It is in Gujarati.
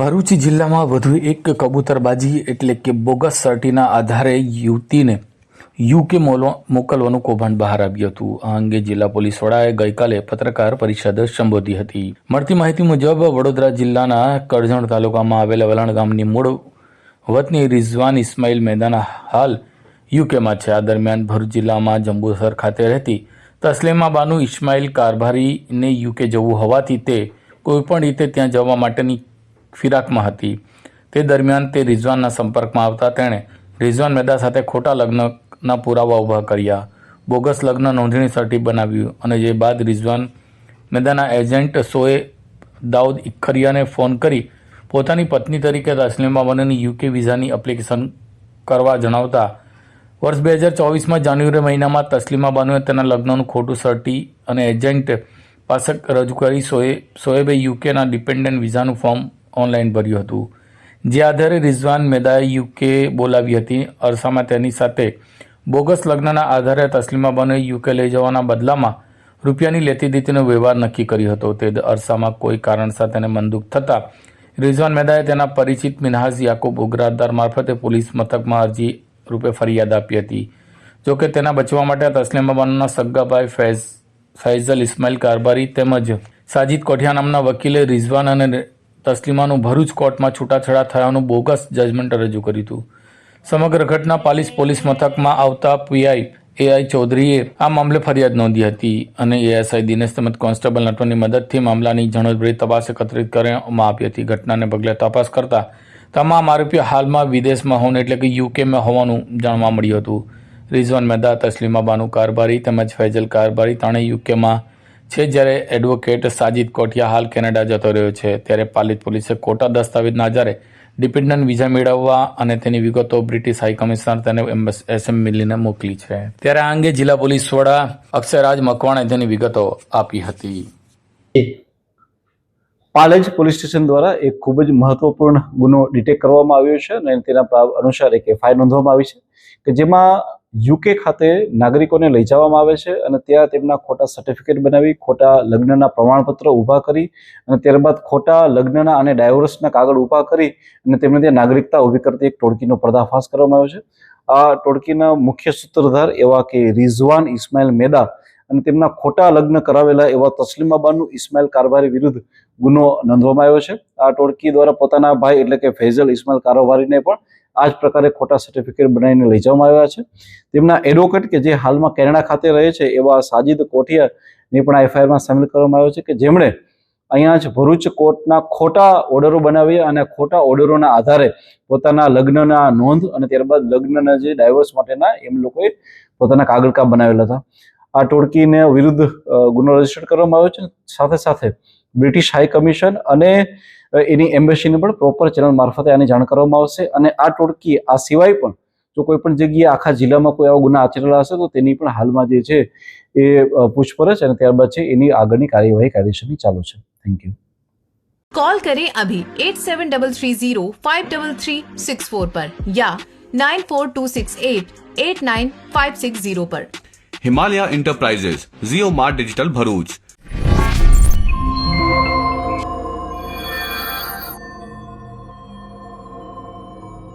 ભરૂચ જિલ્લામાં વધુ એક કબૂતરબાજી એટલે કે બોગસ સર્ટીના આધારે યુવતીને યુકે મોકલવાનું કૌભાંડ બહાર આવ્યું હતું. આ અંગે જિલ્લા પોલીસ વડાએ ગઈકાલે પત્રકાર પરિષદ સંબોધી હતી. મળતી માહિતી મુજબ, વડોદરા જિલ્લાના કરજણ તાલુકામાં આવેલા વલણ ગામની મૂળ વતની રિઝવાન ઇસ્માઇલ મેદાના હાલ યુકેમાં છે. આ દરમિયાન ભરૂચ જિલ્લામાં જંબુસર ખાતે રહેતી તસ્લેમા બાનુ ઇસ્માઇલ કારભારીને યુકે જવું હોવાથી તે કોઈપણ રીતે ત્યાં જવા માટેની ફિરાકમાં હતી. તે દરમિયાન તે રિઝવાનના સંપર્કમાં આવતા તેણે રિઝવાન મેદા સાથે ખોટા લગ્નના પુરાવા ઊભા કર્યા. બોગસ લગ્ન નોંધણી સર્ટી બનાવ્યું અને જે બાદ રિઝવાન મેદાના એજન્ટ સોએ દાઉદ ઇખરિયાને ફોન કરી પોતાની પત્ની તરીકે તસ્લીમા બાનુની યુકે વિઝાની એપ્લિકેશન કરવા જણાવતા, વર્ષ બે હજાર ચોવીસમાં જાન્યુઆરી મહિનામાં તસ્લીમા બાનુએ તેના લગ્નનું ખોટું સર્ટી અને એજન્ટ પાસે રજૂ કરી સોએ, સોએબે યુકેના ડિપેન્ડન્ટ વિઝાનું ફોર્મ ઓનલાઈન ભર્યું હતું. જે આધારે રિઝવાન મેદાએ યુકે બોલાવી હતી. અરસામાં તેની સાથે બોગસ લગ્નના આધારે તસ્લીમા બને યુકે લઈ જવાના બદલામાં રૂપિયાની લેતી દેતીનો વ્યવહાર નક્કી કર્યો હતો. તે અરસામાં કોઈ કારણસર તેને મંદુક થતાં રિઝવાન મેદાએ તેના પરિચિત મિનહાઝ યાકુબ ઉગ્રાદાર મારફતે પોલીસ મથકમાં અરજી રૂપે ફરિયાદ આપી હતી. જોકે તેના બચવા માટે તસ્લીમા બાનુના સગ્ગાભાઈ ફૈઝ, ફૈઝલ ઇસ્માઇલ કારબારી તેમજ સાજિદ કોઠિયા નામના વકીલે રિઝવાન અને તસ્લીમાનું ભરૂચ કોર્ટમાં છૂટાછેડા થયાનું બોગસ જજમેન્ટ રજૂ કર્યું હતું. સમગ્ર ઘટના પાલીસ પોલીસ મથકમાં આવતા પીઆઈ એઆઈ ચૌધરીએ આ મામલે ફરિયાદ નોંધી હતી અને એએસઆઈ દિનેશ તેમજ કોન્સ્ટેબલ નટવરની મદદથી મામલાની ઝણોતભરી તપાસ એકત્રિત કરવામાં આવી હતી. ઘટનાને પગલે તપાસ કરતા તમામ આરોપીઓ હાલમાં વિદેશમાં હોવાનું એટલે કે યુકેમાં હોવાનું જાણવા મળ્યું હતું. રિઝવાન મેદા તસ્લીમા બાનુ કારબારી તેમજ ફૈઝલ કારબારી ત્રણેય યુકેમાં છે જ્યારે એડવોકેટ સાજિદ કોઠિયા હાલ કેનેડા જતો રહ્યો છે. ત્યારે પાલિત પોલીસે ખોટા દસ્તાવેજના આધારે ડિપેન્ડન્ટ વિઝા મેળવવા અને તેની વિગતો બ્રિટિશ હાઈ કમિશનર તેને એસએમબીલીને મોકલી છે. ત્યારે આ અંગે જિલ્લા પોલીસ વડા અક્ષયરાજ મકવાણે તેની વિગતો આપી હતી. પાલેજ પોલીસ સ્ટેશન દ્વારા એક ખૂબ જ મહત્વપૂર્ણ ગુનો ડિટેક્ટ કરવામાં આવ્યો છે અને તેના અનુસાર એક એફઆઈઆર નોંધવામાં આવી છે કે જેમાં યુકે ખાતે નાગરિકોને લઈ જવામાં આવે છે અને ત્યાં તેમના ખોટા સર્ટિફિકેટ બનાવી, ખોટા લગ્નના પ્રમાણપત્ર ઊભા કરી અને ત્યારબાદ ખોટા લગ્નના અને ડાયવોર્સના કાગળ ઊભા કરી અને તેમને ત્યાં નાગરિકતા ઊભી કરતી એક ટોળકીનો પર્દાફાશ કરવામાં આવ્યો છે. આ ટોળકીના મુખ્ય સૂત્રધાર એવા કે રિઝવાન ઇસ્માઇલ મેદા અને તેમના ખોટા લગ્ન કરાવેલા એવા તસ્લીમાબાનુ ઇસ્માઇલ કારભારી વિરુદ્ધ ગુનો નોંધવામાં આવ્યો છે. આ ટોળકી દ્વારા પોતાના ભાઈ એટલે કે ફૈઝલ ઇસ્માઇલ કારોબારીને પણ આ જ પ્રકારે ખોટા સર્ટિફિકેટ બનાવીને લઈ જવામાં આવ્યા છે. તેમના એડવોકેટ કે જે હાલમાં કેનેડા ખાતે રહે છે, એવા સાજિદ કોઠિયાને પણ એફઆઈઆરમાં સામેલ કરવામાં આવ્યો છે કે જેમણે અહીંયા જ ભરૂચ કોર્ટના ખોટા ઓર્ડરો બનાવ્યા અને ખોટા ઓર્ડરોના આધારે પોતાના લગ્નના નોંધ અને ત્યારબાદ લગ્નના જે ડાયવોર્સ માટેના એમ લોકોએ પોતાના કાગળકા બનાવેલા હતા. આ ટોળકીને વિરુદ્ધ ગુનો રજિસ્ટર કરવામાં આવ્યો છે. સાથે સાથે બ્રિટિશ હાઈ કમિશન અને અ, એની એમ્બેસીને પણ પ્રોપર ચેનલ મારફતે આની જાણ કરવામાં આવશે અને આ ટોળકી આ સિવાય પણ જો કોઈ પણ જગ્યાએ આખા જિલ્લામાં કોઈ આવા ગુના આચરેલા હશે તો તેની પણ હાલમાં જે છે એ અ, પૂછપરછ અને ત્યારબાદ છે એની આગળની કાર્યવાહી કાયદેસરની ચાલુ છે થેન્ક યુ कॉल करें अभी eight seven double three zero five double three six four पर या nine four two six eight eight nine five six zero पर Himalaya enterprises Jio mart digital Bharuch